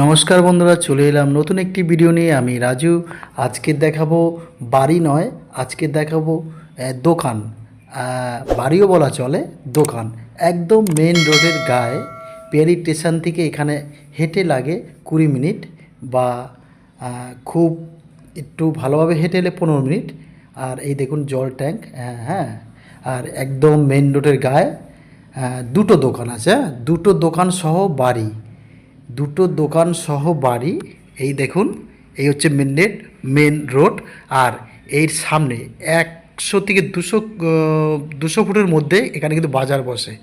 নমস্কার বন্ধুরা, চলে এলাম নতুন একটি ভিডিও নিয়ে। আমি রাজু, আজকে দেখাবো বাড়ি নয়, আজকে দেখাবো দোকান। বাড়িও বলা চলে, দোকান। একদম মেন রোডের গায়ে পেয়ারি স্টেশন থেকে এখানে হেঁটে লাগে কুড়ি মিনিট বা খুব একটু ভালোভাবে হেঁটে এলে পনেরো মিনিট। আর এই দেখুন জল ট্যাঙ্ক হ্যাঁ আর একদম মেন রোডের গায়ে দুটো দোকান আছে হ্যাঁ। দুটো দোকান সহ বাড়ি। দুটো দোকান সহ বাড়ি। এই দেখুন, এই হচ্ছে মেন নেট মেন রোড আর এর সামনে একশো থেকে দুশো দুশো ফুটের মধ্যে এখানে কিন্তু বাজার বসে।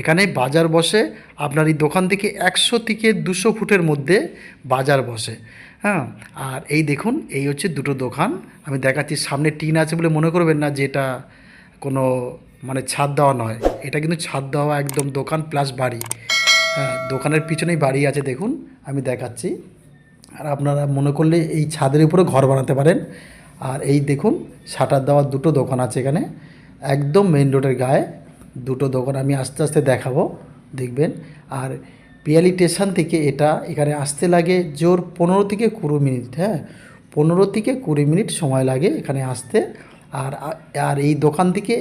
এখানে বাজার বসে, আপনার এই দোকান থেকে একশো থেকে দুশো ফুটের মধ্যে বাজার বসে। হ্যাঁ আর এই দেখুন, এই হচ্ছে দুটো দোকান। আমি দেখাচ্ছি, সামনে টিন আছে বলে মনে করবেন না যেটা কোনো মানে ছাদ দেওয়া নয়। এটা কিন্তু ছাদ দেওয়া একদম দোকান প্লাস বাড়ি। দোকানের পিছনেই বাড়ি আছে, দেখুন, আমি দেখাচ্ছি। আর আপনারা মনে করলে এই ছাদের উপরে ঘর বানাতে পারেন। আর এই দেখুন, শাটার দেওয়া দুটো দোকান আছে এখানে। একদম মেন রোডের গায়ে দুটো দোকান, আমি আস্তে আস্তে দেখাবো, দেখবেন। আর পিয়ালি স্টেশন থেকে এটা এখানে আসতে লাগে জোর পনেরো থেকে কুড়ি মিনিট হ্যাঁ পনেরো থেকে কুড়ি মিনিট সময় লাগে এখানে আসতে। আর আর এই দোকান থেকে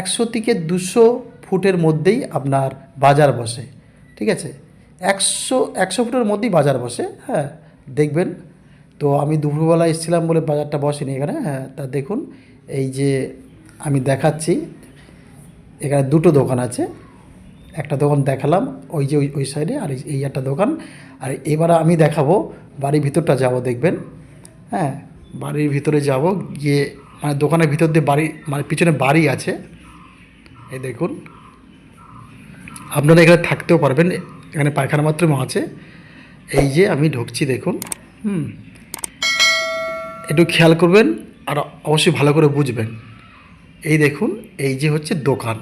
একশো থেকে দুশো ফুটের মধ্যেই আপনার বাজার বসে। ঠিক আছে? একশো একশো ফুটের মধ্যেই বাজার বসে হ্যাঁ দেখবেন। তো আমি দুপুরবেলা এসেছিলাম বলে বাজারটা বসেনি এখানে হ্যাঁ তা দেখুন, এই যে আমি দেখাচ্ছি, এখানে দুটো দোকান আছে। একটা দোকান দেখালাম, ওই যে ওই সাইডে, আর এই একটা দোকান। আর এবার আমি দেখাবো, বাড়ির ভিতরটা যাব, দেখবেন। হ্যাঁ বাড়ির ভিতরে যাব, গিয়ে মানে দোকানের ভিতর দিয়ে বাড়ি মানে পিছনে বাড়ি আছে। এই দেখুন আপনারা এখানে থাকতেও পারবেন, এখানে পায়খানা বাথরুম আছে। এই যে আমি ঢুকছি, দেখুন, হুম। একটু খেয়াল করবেন আর অবশ্যই ভালো করে বুঝবেন। এই দেখুন, এই যে হচ্ছে দোকান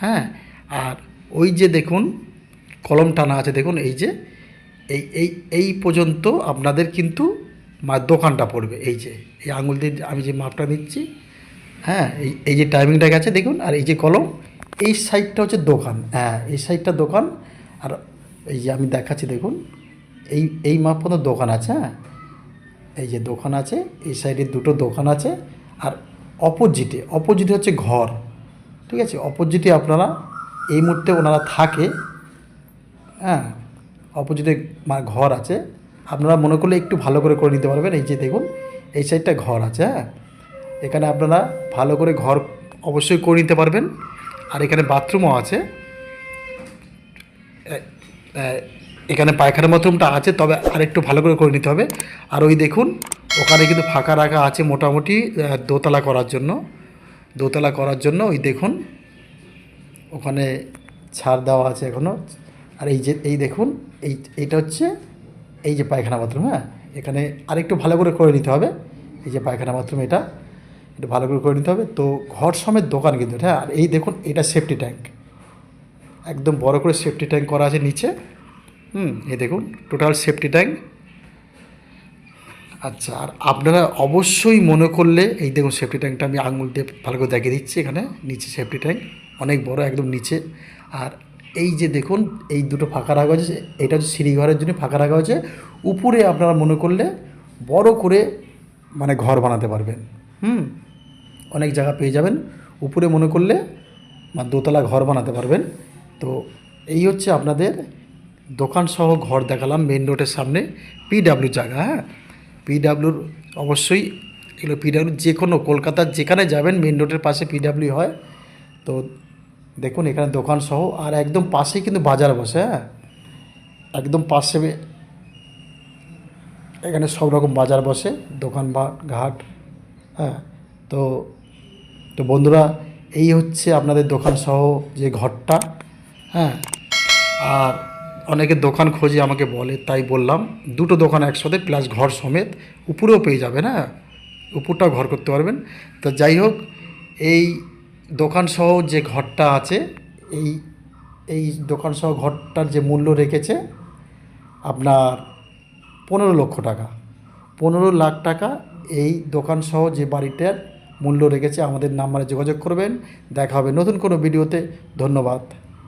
হ্যাঁ? আর ওই যে দেখুন, কলম টানা আছে, দেখুন, এই যে, এই এই এই পর্যন্ত আপনাদের কিন্তু মা, দোকানটা পড়বে, এই যে, এই আঙুল দিয়ে আমি যে মাপটা নিচ্ছি হ্যাঁ? এই এই যে টাইমিংটা গেছে, দেখুন, আর এই যে কলম এই সাইডটা হচ্ছে দোকান। হ্যাঁ এই সাইডটা দোকান। আর এই যে আমি দেখাচ্ছি, দেখুন, এই এই মাপ পর্যন্ত দোকান আছে হ্যাঁ? এই যে দোকান আছে, এই সাইডে দুটো দোকান আছে। আর অপোজিটে অপোজিটে হচ্ছে ঘর, ঠিক আছে? অপোজিটে আপনারা এই মুহূর্তে ওনারা থাকে হ্যাঁ? অপোজিটে ঘর আছে। আপনারা মনে করলে একটু ভালো করে করে নিতে পারবেন। এই যে দেখুন, এই সাইডটা ঘর আছে হ্যাঁ? এখানে আপনারা ভালো করে ঘর অবশ্যই করে নিতে পারবেন। আর এখানে বাথরুমও আছে। এখানে পায়খানা বাথরুমটা আছে, তবে আরেকটু ভালো করে করে নিতে হবে। আর ওই দেখুন, ওখানে কিন্তু ফাঁকা রাখা আছে মোটামুটি দোতলা করার জন্য। দোতলা করার জন্য ওই দেখুন, ওখানে ছাড় দেওয়া আছে এখনও আর এই যে, এই দেখুন, এই এইটা হচ্ছে, এই যে পায়খানা বাথরুম হ্যাঁ? এখানে আরেকটু ভালো করে করে নিতে হবে। এই যে পায়খানা বাথরুম এটা। একটু ভালো করে করে নিতে হবে। তো ঘর সমেত দোকান কিন্তু হ্যাঁ আর এই দেখুন, এটা সেফটি ট্যাঙ্ক একদম বড় করে সেফটি ট্যাঙ্ক করা আছে নিচে। হুম, এই দেখুন টোটাল সেফটি ট্যাঙ্ক আচ্ছা আর আপনারা অবশ্যই মনে করলে, এই দেখুন সেফটি ট্যাঙ্কটা আমি আঙুল দিয়ে ভালো করে দেখিয়ে দিচ্ছি এখানে। নিচে সেফটি ট্যাঙ্ক অনেক বড়, একদম নিচে। আর এই যে দেখুন, এই দুটো ফাঁকা রাখা হয়েছে এটা হচ্ছে সিঁড়িঘরের জন্য ফাঁকা রাখা হয়েছে উপরে আপনারা মনে করলে বড় করে মানে ঘর বানাতে পারবেন। হুম অনেক জায়গা পেয়ে যাবেন। উপরে মনে করলে দোতলা ঘর বানাতে পারবেন। তো এই হচ্ছে আপনাদের দোকান সহ ঘর দেখালাম মেন রোডের সামনে পিডাব্লিউ জায়গা হ্যাঁ? পিডাব্লিউর অবশ্যই এগুলো পিডাব্লিউ যে কোনো কলকাতার যেখানে যাবেন মেন রোডের পাশে পিডাব্লিউ হয়। তো দেখুন এখানে দোকান সহ আর একদম পাশেই কিন্তু বাজার বসে হ্যাঁ? একদম পাশে এখানে সব রকম বাজার বসে, দোকান বা ঘাট হ্যাঁ? তো তো বন্ধুরা, এই হচ্ছে আপনাদের দোকান সহ যে ঘরটা হ্যাঁ? আর অনেকে দোকান খোঁজে আমাকে বলে, তাই বললাম, দুটো দোকান একসাথে প্লাস ঘর সমেত উপরেও পেয়ে যাবেন হ্যাঁ? উপরটাও ঘর করতে পারবেন। তো যাই হোক, এই দোকান সহ যে ঘরটা আছে, এই এই দোকান সহ ঘরটার যে মূল্য রেখেছে আপনার পনেরো লক্ষ টাকা। পনেরো লাখ টাকা এই দোকান সহ যে বাড়িটার মূল্য রেখেছে আমাদের নাম্বারে যোগাযোগ করবেন। দেখা হবে নতুন কোনো ভিডিওতে। ধন্যবাদ।